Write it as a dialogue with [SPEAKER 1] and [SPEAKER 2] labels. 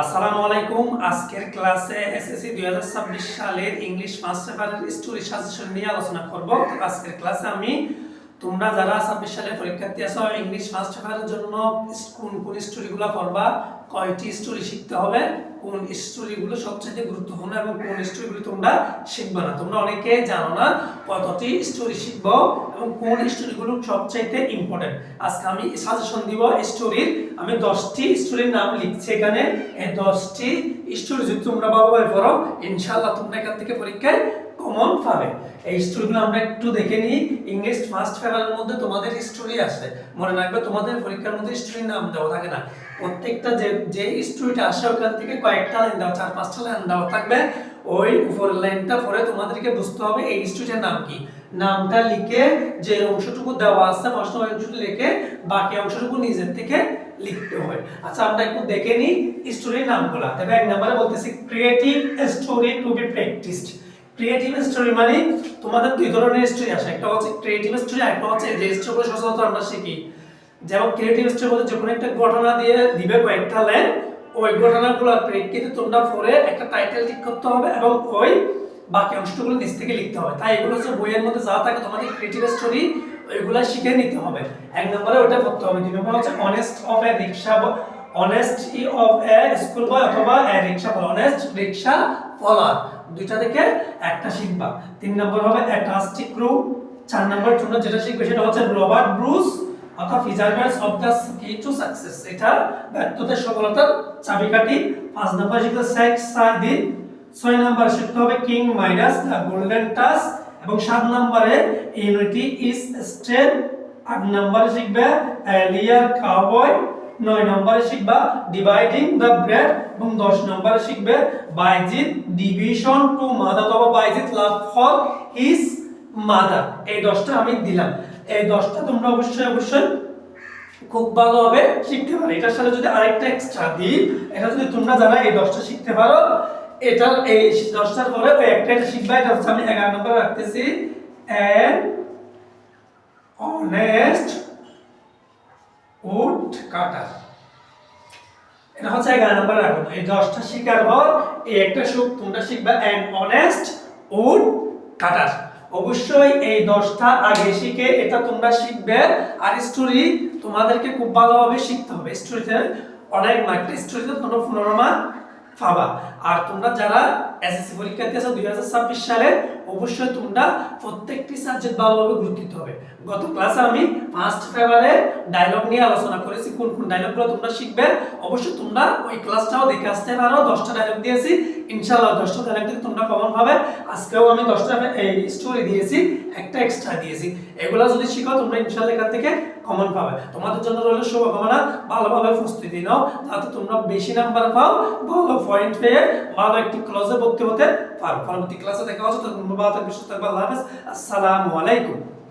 [SPEAKER 1] আসসালামু আলাইকুম। আজকের ক্লাসে এসএসসি 2026 সালের ইংলিশ ফার্স্ট পেপারের স্টোরি সাজেশন নিয়ে আলোচনা করব। আজকের ক্লাসে আমি তোমরা যারা 26 সালে পরীক্ষার্থী আছো ইংলিশ ফার্স্ট পেপারের জন্য কোন কোন স্টোরিগুলো পড়বা, কয়টি স্টোরি শিখতে হবে, কোন স্টোরিগুলো সবচেয়ে গুরুত্বপূর্ণ এবং কোন স্টোরিগুলো তোমরা শিখবে না। তোমরা অনেকে জানো না কতটি স্টোরি শিখব এবং কোন স্টোরিগুলো সবচাইতে ইম্পর্টেন্ট আজকে আমি সাজেশন দিব স্টোরির, আমি দশটি স্টোরির নাম লিখছি এখানে। এই দশটি স্টোরি যদি তোমরা ভালোভাবে পড়ো, ইনশাআল্লাহ তোমরা এখান থেকে পরীক্ষায় কমন পাবে এই স্টোরিগুলো আমরা একটু দেখে নিই। ইংলিশ ফার্স্ট পেপারের মধ্যে তোমাদের স্টোরি আছে। মনে রাখবে তোমাদের পরীক্ষার মধ্যে স্টোরির নাম দেওয়া থাকে না। প্রত্যেকটা যে যে স্টোরিটা আসে ওখান থেকে কয়েকটা লাইন দেওয়া, চার পাঁচটা লাইন দেওয়া থাকবে। ওই উপরের লাইনটা পরে তোমাদেরকে বুঝতে হবে এই স্টোরিটার নাম কি। নামটা লিখে যে অংশটুকু দেওয়া আছে, প্রশ্ন অংশটুকু লিখে বাকি অংশটুকু নিজের থেকে লিখতে হয় আচ্ছা আমরা একটু দেখে নিই স্টোরির নামগুলো। তবে এক নম্বরে বলতেছি creative story to be practised creative story মানে তোমাদের দুই ধরনের স্টোরি আসে। একটা হচ্ছে ক্রিয়েটিভ স্টোরি আর একটা হচ্ছে যে স্টোরি সচরাচর আমরা শিখি। যেমন ক্রিয়েটিভ স্টোরি বলতে যে কোনো একটা ঘটনা দিয়ে দিবে কয়েকটা লাইন ওই ঘটনাগুলোর প্রেক্ষিতে তোমরা পরে একটা টাইটেল ঠিক করতে হবে এবং ওই বাকি অংশগুলো নিচ থেকে লিখতে হবে। তাই এগুলো হচ্ছে বইয়ের মধ্যে যা থাকে তোমাদের ক্রিয়েটিভ স্টোরি ওইগুলো শিখে নিতে হবে। এক নম্বরে ওটা পড়তে হবে। দুই নম্বর হচ্ছে honest of a rickshaw honest of a school boy অথবা এ রিক্সা অনেস্ট রিক্সা ফলার দুইটা থেকে একটা শিখবা। তিন নম্বর হবে এ টাস্টিক ক্রু, চার নম্বর তোমরা যেটা শিখবে সেটা হচ্ছে রবার্ট ব্রুস, অর্থাৎ ফিজারম্যানস of the key to success এটা ব্যর্থতার সফলতার চাবিকাঠি। পাঁচ নম্বর শিখবে সেক্স সাদি। ছয় নম্বর শিখতে হবে কিং মাইনাস দ্য গোল্ডেন টাস এবং সাত নম্বরে ইউনিটি ইজ স্ট্রেংথ আট নম্বরে শিখবে এলিয়ার কাউবয় নয় নম্বরে শিখবা ডিভাইডিং দ্য ব্রেড এবং দশ নম্বরে শিখবে বাইজিৎ ডিভিশন টু মাদার অথবা Bayazid love for his mother এই দশটা আমি দিলাম। এই দশটা তোমরা অবশ্যই অবশ্যই খুব ভালোভাবে শিখতে পারো। এটার সাথে যদি আরেকটা এক্সট্রা দিই, এটা যদি তোমরা যারা এই দশটা শিখতে পারো এটা এই দশটার পরে ওই একটা এটা শিখবা, এটা হচ্ছে আমি এগারো নম্বর রাখতেছি। And honest cutter. এটা হচ্ছে এগারো নম্বর রাখো এই দশটা শিকার পর এই একটা সুখ তোমরা শিখবা? অ্যান্ড অনেস্ট উড কাটার অবশ্যই এই দশটা আগে শিখে এটা তোমরা শিখবে। আর স্টোরি তোমাদেরকে খুব ভালোভাবে শিখতে হবে। স্টোরিতে অনেক মার্ক স্টোরিতে তোমরা পনেরো পাবা। আর তোমরা যারা এসএসসি পরীক্ষা দিয়েছ দুই হাজার ছাব্বিশ সালে, অবশ্যই তোমরা প্রত্যেকটি সাবজেক্ট ভালোভাবে গুরুত্ব হবে। গত ক্লাসে আমি ফার্স্ট পেপারে ডায়লগ নিয়ে আলোচনা করেছি, কোন কোন ডায়লগগুলো তোমরা শিখবে। অবশ্যই তোমরা ওই ক্লাসটাও দেখে আসতে পারো। দশটা ডায়লগ দিয়েছি, ইনশাআল্লাহ দশটা ডায়লগ থেকে তোমরা কমন পাবে। আজকেও আমি দশটা, এই স্টোরি দিয়েছি। একটা এক্সট্রা দিয়েছি। এগুলা যদি শিখো, তোমরা ইনশাআল্লাহ এখান থেকে কমন পাবে। তোমাদের জন্য রইল শুভকামনা। ভালোভাবে প্রস্তুতি নাও, যাতে তোমরা বেশি নাম্বার পাও, ভালো পয়েন্ট পেয়ে ভালো একটি ক্লাসে ভর্তি হতে পারো। পরবর্তী ক্লাসে দেখা হচ্ছে। তোমরা ভালো থাকবে সুস্থ থাকবে আল্লাহ হাফেজ। আসসালামু আলাইকুম।